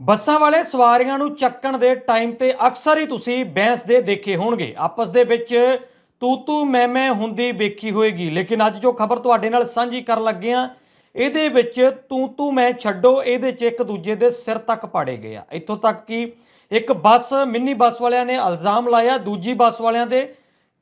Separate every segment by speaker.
Speaker 1: ਬੱਸਾਂ ਵਾਲੇ ਸਵਾਰੀਆਂ ਨੂੰ ਚੱਕਣ ਦੇ ਟਾਈਮ ਤੇ ਅਕਸਰ ਹੀ ਤੁਸੀਂ ਬੈਂਸ ਦੇ ਦੇਖੇ ਹੋਣਗੇ। ਆਪਸ ਦੇ ਵਿੱਚ ਤੂ ਤੂ, ਮੈਂ ਮੈਂ ਹੁੰਦੀ ਵੇਖੀ ਹੋਏਗੀ। ਲੇਕਿਨ ਅੱਜ ਜੋ ਖਬਰ ਤੁਹਾਡੇ ਨਾਲ ਸਾਂਝੀ ਕਰਨ ਲੱਗੇ ਆ ਇਹਦੇ ਵਿੱਚ ਤੂ ਤੂ, ਮੈਂ ਛੱਡੋ, ਇਹਦੇ 'ਚ ਇੱਕ ਦੂਜੇ ਦੇ ਸਿਰ ਤੱਕ ਪਾੜੇ ਗਏ ਆ। ਇੱਥੋਂ ਤੱਕ ਕਿ ਇੱਕ ਬੱਸ, ਮਿੰਨੀ ਬੱਸ ਵਾਲਿਆਂ ਨੇ ਇਲਜ਼ਾਮ ਲਾਇਆ, ਦੂਜੀ ਬੱਸ ਵਾਲਿਆਂ ਦੇ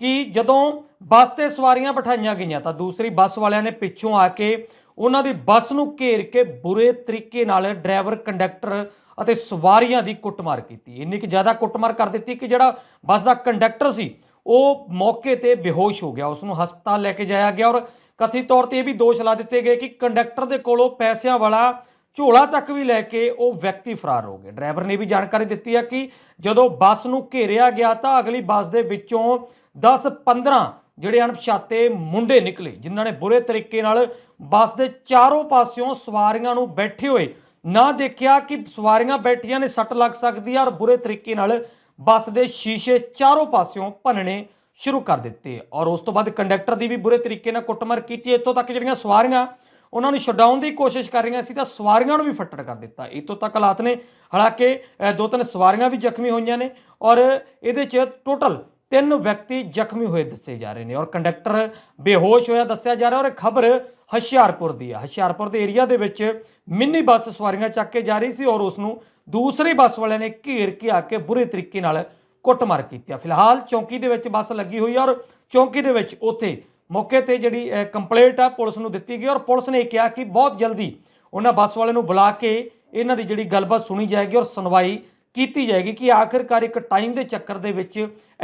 Speaker 1: ਕਿ ਜਦੋਂ ਬੱਸ ਤੇ ਸਵਾਰੀਆਂ ਬਿਠਾਈਆਂ ਗਈਆਂ ਤਾਂ ਦੂਸਰੀ ਬੱਸ ਵਾਲਿਆਂ ਨੇ ਪਿੱਛੋਂ ਆ ਕੇ ਉਹਨਾਂ ਦੀ ਬੱਸ ਨੂੰ ਘੇਰ ਕੇ ਬੁਰੇ ਤਰੀਕੇ ਨਾਲ ਡਰਾਈਵਰ, ਕੰਡਕਟਰ ਅਤੇ ਸਵਾਰੀਆਂ ਦੀ ਕੁੱਟਮਾਰ ਕੀਤੀ। ਇੰਨੀ ਕਿ ਜ਼ਿਆਦਾ ਕੁੱਟਮਾਰ ਕਰ ਦਿੱਤੀ ਕਿ ਜਿਹੜਾ ਬੱਸ ਦਾ ਕੰਡਕਟਰ ਸੀ, ਉਹ ਮੌਕੇ ਤੇ ਬੇਹੋਸ਼ ਹੋ ਗਿਆ। ਉਸ ਨੂੰ ਹਸਪਤਾਲ ਲੈ ਕੇ ਜਾਇਆ ਗਿਆ ਔਰ ਕਥਿਤ ਤੌਰ ਤੇ ਇਹ ਵੀ ਦੋਸ਼ ਲਾ ਦਿੱਤੇ ਗਏ ਕਿ ਕੰਡਕਟਰ ਦੇ ਕੋਲੋਂ ਪੈਸਿਆਂ ਵਾਲਾ ਝੋਲਾ ਤੱਕ ਵੀ ਲੈ ਕੇ ਉਹ ਵਿਅਕਤੀ ਫਰਾਰ ਹੋ ਗਏ। ਡਰਾਈਵਰ ਨੇ ਵੀ ਜਾਣਕਾਰੀ ਦਿੱਤੀ ਹੈ ਕਿ ਜਦੋਂ ਬੱਸ ਨੂੰ ਘੇਰਿਆ ਗਿਆ ਤਾਂ ਅਗਲੀ ਬੱਸ ਦੇ ਵਿੱਚੋਂ 10-15 ਜਿਹੜੇ ਅਣਪਛਾਤੇ ਮੁੰਡੇ ਨਿਕਲੇ, ਜਿਨ੍ਹਾਂ ਨੇ ਬੁਰੇ ਤਰੀਕੇ ਨਾਲ ਬੱਸ ਦੇ ਚਾਰੋਂ ਪਾਸਿਓਂ ਸਵਾਰੀਆਂ ਨੂੰ ਬੈਠੇ ਹੋਏ ਨਾ ਦੇਖਿਆ ਕਿ ਸਵਾਰੀਆਂ ਬੈਠੀਆਂ ਨੇ, ਸੱਟ ਲੱਗ ਸਕਦੀ ਹੈ ਔਰ ਬੁਰੇ ਤਰੀਕੇ ਨਾਲ ਬੱਸ ਦੇ ਸ਼ੀਸ਼ੇ ਚਾਰੋਂ ਪਾਸਿਓਂ ਭੰਨਣੇ ਸ਼ੁਰੂ ਕਰ ਦਿੱਤੇ। ਔਰ ਉਸ ਤੋਂ ਬਾਅਦ ਕੰਡਕਟਰ ਦੀ ਵੀ ਬੁਰੇ ਤਰੀਕੇ ਨਾਲ ਕੁੱਟਮਾਰ ਕੀਤੀ। ਇੱਥੋਂ ਤੱਕ ਜਿਹੜੀਆਂ ਸਵਾਰੀਆਂ ਉਹਨਾਂ ਨੂੰ ਛਡਾਉਣ ਦੀ ਕੋਸ਼ਿਸ਼ ਕਰ ਰਹੀਆਂ ਸੀ ਤਾਂ ਸਵਾਰੀਆਂ ਨੂੰ ਵੀ ਫੱਟੜ ਕਰ ਦਿੱਤਾ। ਇੱਥੋਂ ਤੱਕ ਹਾਲਾਤ ਨੇ, ਹਾਲਾਂਕਿ ਦੋ ਤਿੰਨ ਸਵਾਰੀਆਂ ਵੀ ਜ਼ਖਮੀ ਹੋਈਆਂ ਨੇ ਔਰ ਇਹਦੇ 'ਚ ਟੋਟਲ ਤਿੰਨ ਵਿਅਕਤੀ ਜ਼ਖਮੀ ਹੋਏ ਦੱਸੇ ਜਾ ਰਹੇ ਨੇ ਔਰ ਕੰਡਕਟਰ ਬੇਹੋਸ਼ ਹੋਇਆ ਦੱਸਿਆ ਜਾ ਰਿਹਾ ਔਰ ਇਹ ਖਬਰ ਹੁਸ਼ਿਆਰਪੁਰ ਦੀ ਹੈ ਹੁਸ਼ਿਆਰਪੁਰ ਦੇ ਏਰੀਆ ਦੇ ਵਿੱਚ ਮਿੰਨੀ ਬੱਸ ਸਵਾਰੀਆਂ ਚੱਕ ਕੇ ਜਾ ਰਹੀ ਸੀ ਔਰ ਉਸ ਨੂੰ ਦੂਸਰੀ ਬੱਸ ਵਾਲਿਆਂ ਨੇ ਘੇਰ ਕੇ ਆ ਕੇ ਬੁਰੇ ਤਰੀਕੇ ਨਾਲ ਕੁੱਟਮਾਰ ਕੀਤੀ ਆ। ਫਿਲਹਾਲ ਚੌਂਕੀ ਦੇ ਵਿੱਚ ਬੱਸ ਲੱਗੀ ਹੋਈ ਆ ਔਰ ਚੌਂਕੀ ਦੇ ਵਿੱਚ ਉੱਥੇ ਮੌਕੇ ਤੇ ਜਿਹੜੀ ਕੰਪਲੇਂਟ ਆ ਪੁਲਿਸ ਨੂੰ ਦਿੱਤੀ ਗਈ ਔਰ ਪੁਲਿਸ ਨੇ ਕਿਹਾ ਕਿ ਬਹੁਤ ਜਲਦੀ ਉਹਨਾਂ ਬੱਸ ਵਾਲਿਆਂ ਨੂੰ ਬੁਲਾ ਕੇ ਇਹਨਾਂ ਦੀ ਜਿਹੜੀ ਗੱਲਬਾਤ ਸੁਣੀ ਜਾਏਗੀ ਔਰ ਸੁਣਵਾਈ ਕੀਤੀ ਜਾਏਗੀ ਕਿ ਆਖਿਰਕਾਰ ਇੱਕ ਟਾਈਮ ਦੇ ਚੱਕਰ ਦੇ ਵਿੱਚ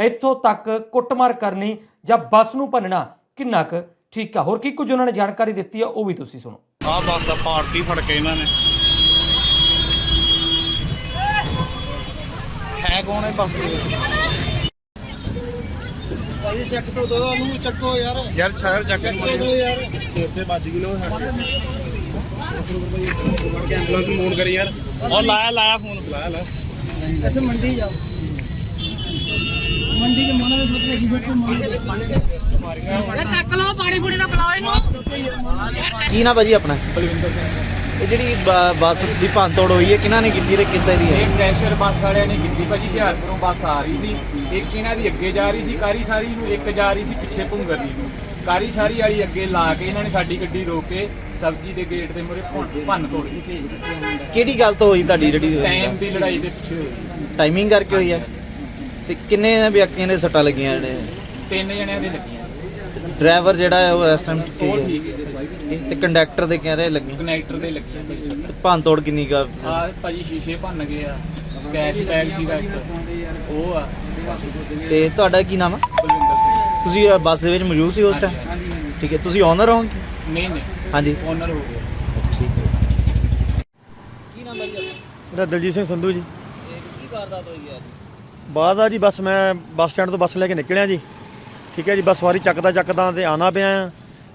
Speaker 1: ਇੱਥੋਂ ਤੱਕ ਕੁੱਟਮਾਰ ਕਰਨੀ ਜਾਂ ਬੱਸ ਨੂੰ ਭੰਨਣਾ ਕਿੰਨਾ ਕੁ ਠੀਕ ਆ? ਹੋਰ ਕੀ ਕੁਝ ਉਹਨਾਂ ਨੇ ਜਾਣਕਾਰੀ ਦਿੱਤੀ ਆ ਉਹ ਵੀ ਤੁਸੀਂ ਸੁਣੋ।
Speaker 2: ਆ ਬੱਸ ਆ ਪਾਰਟੀ ਫੜ ਕੇ ਇਹਨਾਂ ਨੇ। ਹੈ ਕੌਣ ਹੈ ਬੱਸ ਦੇ ਵਿੱਚ?
Speaker 3: ਭਾਈ ਚੱਕ ਤੋਂ ਦੋ ਉਹਨੂੰ ਚੱਕੋ ਯਾਰ।
Speaker 2: ਯਾਰ ਸ਼ਹਿਰ ਚੱਕ
Speaker 3: ਦੋ ਯਾਰ। ਸਿਰ ਤੇ ਵੱਜ ਗਈ ਐਂਬੂਲੈਂਸ ਨੂੰ ਫੋਨ ਕਰੀ ਯਾਰ।
Speaker 2: ਉਹ ਲਾਇਆ ਲਾਇਆ ਫੋਨ। ਲਾਇਆ ਲਾ
Speaker 3: ਇੱਥੇ ਮੰਡੀ ਜਾਓ। ਮੰਡੀ ਦੇ ਮੋਨਾ ਦੇ ਛੋਟੇ ਜਿਹੇ ਛੋਟੇ ਮੰਡੀ
Speaker 4: ਚੱਕ ਲਓ ਪਾਣੀ ਪੂਣੀ ਦਾ ਪਿਲਾਓ ਇਹਨੂੰ।
Speaker 5: ਕੀ ਨਾ ਭਾਜੀ ਆਪਣਾ? ਇਹ ਜਿਹੜੀ ਬੱਸ ਦੀ ਭੰਨਤੋੜ ਹੋਈ ਹੈ ਕਿਹਨਾਂ ਨੇ ਕੀਤੀ ਤੇ ਕਿੱਦਾਂ ਦੀ ਹੈ?
Speaker 6: ਇਹ ਪ੍ਰੈਸ਼ਰ ਬੱਸ ਵਾਲਿਆਂ ਨੇ ਕੀਤੀ ਭਾਜੀ ਹੁਸ਼ਿਆਰਪੁਰੋਂ ਬੱਸ ਆ ਰਹੀ ਸੀ। ਇੱਕ ਇਹਨਾਂ ਦੀ ਅੱਗੇ ਜਾ ਰਹੀ ਸੀ ਕਾਰੀ ਸਾਰੀ ਨੂੰ ਇੱਕ ਜਾ ਰਹੀ ਸੀ ਪਿੱਛੇ ਭੁੰਗਰ ਦੀ। ਨੂੰ ਕਾਰੀ ਸਾਰੀ ਵਾਲੀ ਅੱਗੇ ਲਾ ਕੇ ਇਹਨਾਂ ਨੇ ਸਾਡੀ ਗੱਡੀ ਰੋਕ ਕੇ ਸਬਜ਼ੀ ਦੇ ਗੇਟ ਦੇ ਮੂਹਰੇ ਭੰਨ ਤੋੜ ਦਿੱਤੀ
Speaker 5: ਕਿਹੜੀ ਗੱਲ ਤੋਂ ਹੋਈ ਤੁਹਾਡੀ ਜਿਹੜੀ
Speaker 6: ਟਾਈਮ ਦੀ ਲੜਾਈ ਦੇ ਪਿੱਛੇ ਹੋਈ।
Speaker 5: ਟਾਈਮਿੰਗ ਕਰਕੇ ਹੋਈ ਹੈ ਤੇ ਕਿੰਨੇ ਵਿਅਕਤੀਆਂ ਦੇ ਸੱਟਾਂ ਲੱਗੀਆਂ ਨੇ?
Speaker 6: ਤਿੰਨ ਜਣਿਆਂ ਦੇ ਲੱਗੀਆਂ।
Speaker 5: ਡਰਾਈਵਰ ਜਿਹੜਾ ਹੈ ਉਹ ਇਸ ਟਾਈਮ
Speaker 6: ਉਹ
Speaker 5: ਠੀਕ
Speaker 6: ਠੀਕ ਹੈ
Speaker 5: ਹੈ। ਤੇ ਕੰਡਕਟਰ ਦੇ ਕਹਿ ਰਹੇ ਲੱਗੀ
Speaker 6: ਕਨੈਕਟਰ ਦੇ ਲੱਗੀਆਂ
Speaker 5: ਤੇ ਭੰਨਤੋੜ ਕਿੰਨੀ ਕਾ
Speaker 6: ਆ? ਭਾਜੀ ਸ਼ੀਸ਼ੇ ਭੰਨ ਗਏ ਆ। ਕੈਸ਼ ਬੈਗ ਸੀਗਾ ਇੱਕ ਉਹ ਆ।
Speaker 5: ਤੇ ਤੁਹਾਡਾ ਕੀ ਨਾਮ ਹੈ
Speaker 6: ਬਲਵਿੰਦਰ ਸਿੰਘ।
Speaker 5: ਤੁਸੀਂ ਅ, ਬੱਸ ਦੇ ਵਿੱਚ ਮੌਜੂਦ ਸੀ ਉਸ ਟਾਈਮ
Speaker 6: ਹਾਂਜੀ
Speaker 5: ਠੀਕ ਹੈ ਤੁਸੀਂ ਓਨਰ ਹੋ
Speaker 6: ਨਹੀਂ ਨਹੀਂ।
Speaker 5: ਹਾਂਜੀ।
Speaker 6: ਓਨਰ ਹੋ ਗਿਆ।
Speaker 5: ਠੀਕ ਹੈ ਕੀ ਨਾਮ ਹੈ ਜੀ
Speaker 3: ਮੇਰਾ ਦਲਜੀਤ ਸਿੰਘ ਸੰਧੂ ਜੀ।
Speaker 5: ਕੀ ਵਾਰਦਾਤ ਹੋਈ ਹੈ ਅੱਜ
Speaker 3: ਬਾਅਦ ਆ ਜੀ ਬਸ ਮੈਂ ਬੱਸ ਸਟੈਂਡ ਤੋਂ ਬੱਸ ਲੈ ਕੇ ਨਿਕਲਿਆ ਜੀ। ਠੀਕ ਹੈ ਜੀ ਬਸ ਸਵਾਰੀ ਚੱਕਦਾ ਚੱਕਦਾ ਤੇ ਆਣਾ ਪਿਆ ਆ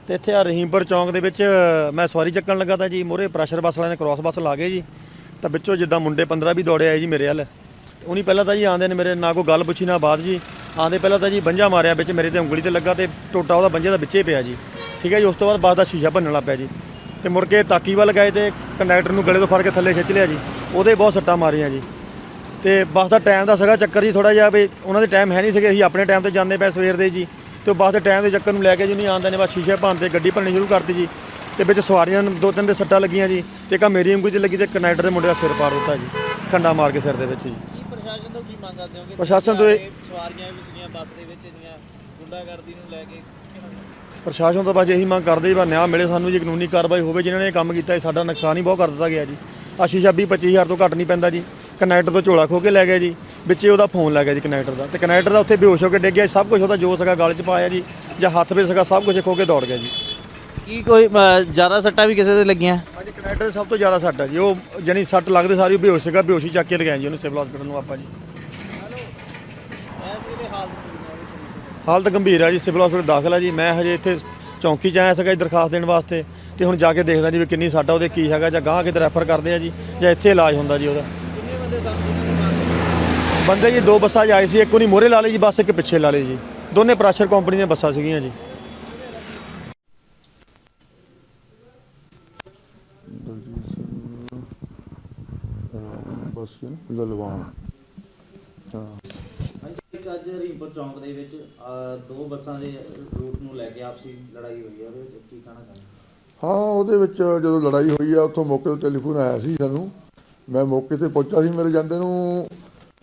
Speaker 3: ਤੇ ਇੱਥੇ ਆ ਰਹੀਮਪੁਰ ਚੌਂਕ ਦੇ ਵਿੱਚ ਮੈਂ ਸਵਾਰੀ ਚੱਕਣ ਲੱਗਾ ਤਾਂ ਜੀ ਮੋਰੇ ਪ੍ਰੈਸ਼ਰ ਬੱਸ ਵਾਲਿਆਂ ਨੇ ਕ੍ਰਾਸ ਬੱਸ ਲਾ ਗਏ ਜੀ। ਤਾਂ ਵਿੱਚੋਂ ਜਿੱਦਾਂ ਮੁੰਡੇ 15 ਵੀ ਦੌੜੇ ਆਏ ਜੀ ਮੇਰੇ ਵੱਲ। ਉਹਨੀ ਪਹਿਲਾਂ ਤਾਂ ਜੀ ਆਂਦੇ ਨੇ ਮੇਰੇ ਨਾ ਕੋਈ ਗੱਲ ਪੁੱਛੀ ਨਾ ਬਾਤ ਜੀ। ਆਂਦੇ ਪਹਿਲਾਂ ਤਾਂ ਜੀ ਬੰਜਾ ਮਾਰਿਆ ਵਿੱਚ ਮੇਰੇ ਤੇ ਉਂਗਲੀ ਤੇ ਲੱਗਾ ਤੇ ਟੋਟਾ ਉਹਦਾ ਬੰਜੇ ਦਾ ਵਿੱਚੇ ਪਿਆ ਜੀ। ਠੀਕ ਹੈ ਜੀ ਉਸ ਤੋਂ ਬਾਅਦ ਬੱਸ ਦਾ ਸ਼ੀਸ਼ਾ ਭੰਨਣ ਲੱਗ ਪਿਆ ਜੀ। ਤੇ ਮੁੜ ਕੇ ਤਾਕੀ ਵੱਲ ਗਏ ਤੇ ਕੰਡਕਟਰ ਨੂੰ ਗਲੇ ਤੋਂ ਫੜ ਕੇ ਥੱਲੇ ਖਿੱਚ ਲਿਆ ਜੀ। ਉਹਦੇ ਬਹੁਤ ਸੱਟਾਂ ਮਾਰੀਆਂ ਜੀ। ਤੇ ਬੱਸ ਦਾ ਟਾਈਮ ਦਾ ਸੀਗਾ ਚੱਕਰ ਜੀ ਥੋੜਾ ਜਿਹਾ ਵੀ ਉਹਨਾਂ ਦੇ ਟਾਈਮ ਹੈ ਨਹੀਂ ਸੀਗੇ ਅਸੀਂ ਆਪਣੇ ਟਾਈਮ ਤੇ ਜਾਂਦੇ ਪਏ ਸਵੇਰ ਦੇ ਜੀ। ਤੇ ਬੱਸ ਦੇ ਟਾਈਮ ਦੇ ਚੱਕਰ ਨੂੰ ਲੈ ਕੇ ਜੀ ਨਹੀਂ ਆਉਂਦੇ ਨੇ ਬਸ ਸ਼ੀਸ਼ੇ ਭੰਨ ਤੇ ਗੱਡੀ ਭੰਨਣੀ ਸ਼ੁਰੂ ਕਰਤੀ ਜੀ। ਤੇ ਵਿੱਚ ਸਵਾਰੀਆਂ ਨੂੰ ਦੋ ਤਿੰਨ ਦੇ ਸੱਟਾਂ ਲੱਗੀਆਂ ਜੀ ਤੇ ਆਹ ਮੇਰੀ ਉਂਗਲੀ 'ਚ ਲੱਗੀ ਤੇ ਕੰਡਕਟਰ ਦੇ ਮੁੰਡੇ ਦਾ ਸਿਰ ਪਾੜ ਦਿੱਤਾ ਜੀ ਖੰਡਾ ਮਾਰ ਕੇ ਸਿਰ ਦੇ ਵਿੱਚ ਜੀ।
Speaker 5: ਕੀ ਪ੍ਰਸ਼ਾਸਨ ਤੋਂ ਕੀ ਮੰਗ ਕਰਦੇ ਹੋਗੇ
Speaker 3: ਪ੍ਰਸ਼ਾਸਨ ਤੋਂ
Speaker 5: ਸਵਾਰੀਆਂ ਵੀ ਸੀਗੀਆਂ ਬੱਸ ਦੇ ਵਿੱਚ ਇੰਨੀਆਂ ਗੁੰਡਾਗਰਦੀ ਨੂੰ ਲੈ ਕੇ
Speaker 3: ਪ੍ਰਸ਼ਾਸਨ ਤੋਂ ਬਸ ਇਹੀ ਮੰਗ ਕਰਦੇ ਬਸ ਨਿਆਂ ਮਿਲੇ ਸਾਨੂੰ ਜੀ ਕਾਨੂੰਨੀ ਕਾਰਵਾਈ ਹੋਵੇ ਜਿਨ੍ਹਾਂ ਨੇ ਇਹ ਕੰਮ ਕੀਤਾ ਸਾਡਾ ਨੁਕਸਾਨ ਹੀ ਬਹੁਤ ਕਰ ਦਿੱਤਾ ਗਿਆ ਜੀ। ਆ ਸ਼ੀਸ਼ਾ 20 25000 ਤੋਂ ਘੱਟ ਨਹੀਂ ਪੈਂਦਾ ਜੀ। ਕਨੈਕਟਰ ਤੋਂ ਝੋਲਾ ਖੋ ਕੇ ਲੈ ਗਏ ਜੀ। ਵਿੱਚੇ ਉਹਦਾ ਫੋਨ ਲੈ ਗਿਆ ਜੀ ਕਨੈਕਟਰ ਦਾ। ਤੇ ਕਨੈਕਟਰ ਦਾ ਉੱਥੇ ਬੇਹੋਸ਼ ਹੋ ਕੇ ਡਿੱਗ ਗਿਆ। ਸਭ ਕੁਝ ਉਹਦਾ ਜੋ ਸੀਗਾ ਗਲ 'ਚ ਪਾਇਆ ਜੀ ਜਾਂ ਹੱਥ ਵਿੱਚ ਸੀਗਾ ਸਭ ਕੁਝ ਖੋ ਕੇ ਦੌੜ ਗਿਆ ਜੀ।
Speaker 5: ਕੀ ਕੋਈ ਜ਼ਿਆਦਾ ਸੱਟਾਂ ਵੀ ਕਿਸੇ ਦੇ ਲੱਗੀਆਂ?
Speaker 3: ਹਾਂਜੀ ਕਨੈਕਟਰ ਦੇ ਸਭ ਤੋਂ ਜ਼ਿਆਦਾ ਸੱਟ ਹੈ ਜੀ। ਉਹ ਜਣੀ ਸੱਟ ਲੱਗਦੇ ਸਾਰੀ ਬੇਹੋਸ਼ ਸੀਗਾ ਬੇਹੋਸ਼ੀ ਚੱਕ ਕੇ ਲਗਾਏ ਜੀ ਉਹਨੂੰ ਸਿਵਲ ਹਸਪੀਟਲ ਨੂੰ ਆਪਾਂ ਜੀ। ਹਾਲਤ ਗੰਭੀਰ ਹੈ ਜੀ ਸਿਵਲ ਹਸਪੀਟਲ ਦਾਖਲ ਹੈ ਜੀ। ਮੈਂ ਹਜੇ ਇੱਥੇ ਚੌਂਕੀ 'ਚ ਆਇਆ ਸੀਗਾ ਜੀ ਦਰਖਾਸਤ ਦੇਣ ਵਾਸਤੇ ਤੇ ਹੁਣ ਜਾ ਕੇ ਦੇਖਦਾ ਜੀ ਵੀ ਕਿੰਨੀ ਸੱਟ ਆ ਉਹਦੇ ਕੀ ਹੈਗਾ ਜਾਂ ਗਾਂਹ ਕਿਤੇ ਰੈਫਰ ਕਰਦੇ ਆ ਜੀ ਜਾਂ ਇੱਥੇ ਇਲਾਜ ਹੁੰਦਾ ਜੀ ਉਹਦਾ। ਬੰਦੇ ਜੀ ਦੋ ਬੱਸਾਂ 'ਚ ਆਏ ਸੀ ਇੱਕ ਉਹਨੀ ਮੋਰੇ ਲਾ ਲਈ ਜੀ ਬੱਸ ਇੱਕ ਪਿੱਛੇ ਲਾ ਲਈ ਜੀ। ਦੋਨੇ ਪ੍ਰੈਸ਼ਰ ਕੰਪਨੀ ਦੀਆਂ ਬੱਸਾਂ ਸੀਗੀਆਂ ਜੀ।
Speaker 7: ਬੱਸ ਲਲਵਾਨ। ਹਾਂ।
Speaker 5: ਅੱਜ ਹਰੀਮਪੁਰ ਚੌਂਕ ਦੇ ਵਿੱਚ ਅਹ, ਦੋ ਬੱਸਾਂ ਦੇ ਰੂਟ ਨੂੰ ਲੈ ਕੇ ਆਪਸੀ ਲੜਾਈ ਹੋਈ ਹੈ ਉਹਦੇ ਵਿੱਚ ਕੀ ਕਹਿਣਾ ਚਾਹੁੰਦੇ
Speaker 7: ਹਾਂ? ਉਹਦੇ ਵਿੱਚ ਜਦੋਂ ਲੜਾਈ ਹੋਈ ਆ ਉੱਥੋਂ ਮੌਕੇ ਤੋਂ ਟੈਲੀਫੋਨ ਆਇਆ ਸੀ ਸਾਨੂੰ। ਮੈਂ ਮੌਕੇ ਤੇ ਪਹੁੰਚਾ ਸੀ ਮੇਰੇ ਜਾਂਦੇ ਨੂੰ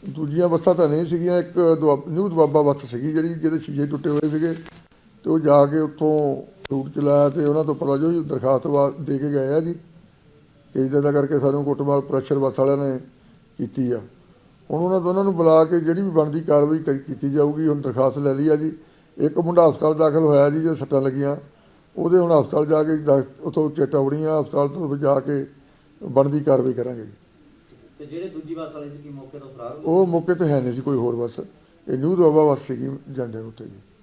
Speaker 7: ਦੂਜੀਆਂ ਬੱਸਾਂ ਤਾਂ ਨਹੀਂ ਸੀਗੀਆਂ ਇੱਕ ਦੁਆ- ਨਿਊ ਦੁਆਬਾ ਬੱਸ ਸੀਗੀ ਜਿਹੜੀ ਜਿਹਦੇ ਸ਼ੀਸ਼ੇ ਟੁੱਟੇ ਹੋਏ ਸੀਗੇ। ਤੇ ਉਹ ਜਾ ਕੇ ਉੱਥੋਂ ਰੂਟ ਚਲਾਇਆ ਤੇ ਉਹਨਾਂ ਤੋਂ ਪਤਾ ਜੋ ਦਰਖਾਸਤ ਵਾ- ਦੇ ਕੇ ਗਏ ਆ ਜੀ। ਕਿ ਇੱਦਾਂ ਦਾ ਕਰਕੇ ਸਾਨੂੰ ਕੁੱਟਮਾਰ ਪ੍ਰੈਸ਼ਰ ਬੱਸ ਵਾਲਿਆਂ ਨੇ ਕੀਤੀ ਆ। ਹੁਣ ਉਹਨਾਂ ਦੋਨਾਂ ਨੂੰ ਬੁਲਾ ਕੇ ਜਿਹੜੀ ਵੀ ਬਣਦੀ ਕਾਰਵਾਈ ਕੀਤੀ ਜਾਊਗੀ ਹੁਣ ਦਰਖਾਸਤ ਲੈ ਲਈ ਆ ਜੀ। ਇੱਕ ਮੁੰਡਾ ਹਸਪਤਾਲ ਦਾਖਲ ਹੋਇਆ ਜੀ ਜੇ ਸੱਟਾਂ ਲੱਗੀਆਂ। ਉਹਦੇ ਹੁਣ ਹਸਪਤਾਲ ਜਾ ਕੇ ਉੱਥੋਂ ਚੇਟਾਵੜੀਆਂ ਹਸਪਤਾਲ ਤੋਂ ਜਾ ਕੇ ਬਣਦੀ ਕਾਰਵਾਈ ਕਰਾਂਗੇ ਜੀ।
Speaker 5: ਤੇ ਜਿਹੜੇ ਦੂਜੀ ਬੱਸ ਵਾਲੇ ਸੀ ਕੀ ਮੌਕੇ ਤੋਂ ਫਰਾਰ?
Speaker 7: ਉਹ ਮੌਕੇ ਤੇ ਹੈ ਨਹੀਂ ਸੀ ਕੋਈ ਹੋਰ ਬੱਸ। ਇਹ ਨਿਊ ਦੁਆਬਾ ਬੱਸ ਸੀਗੀ ਜਾਂਦੇ ਉੱਤੇ ਜੀ।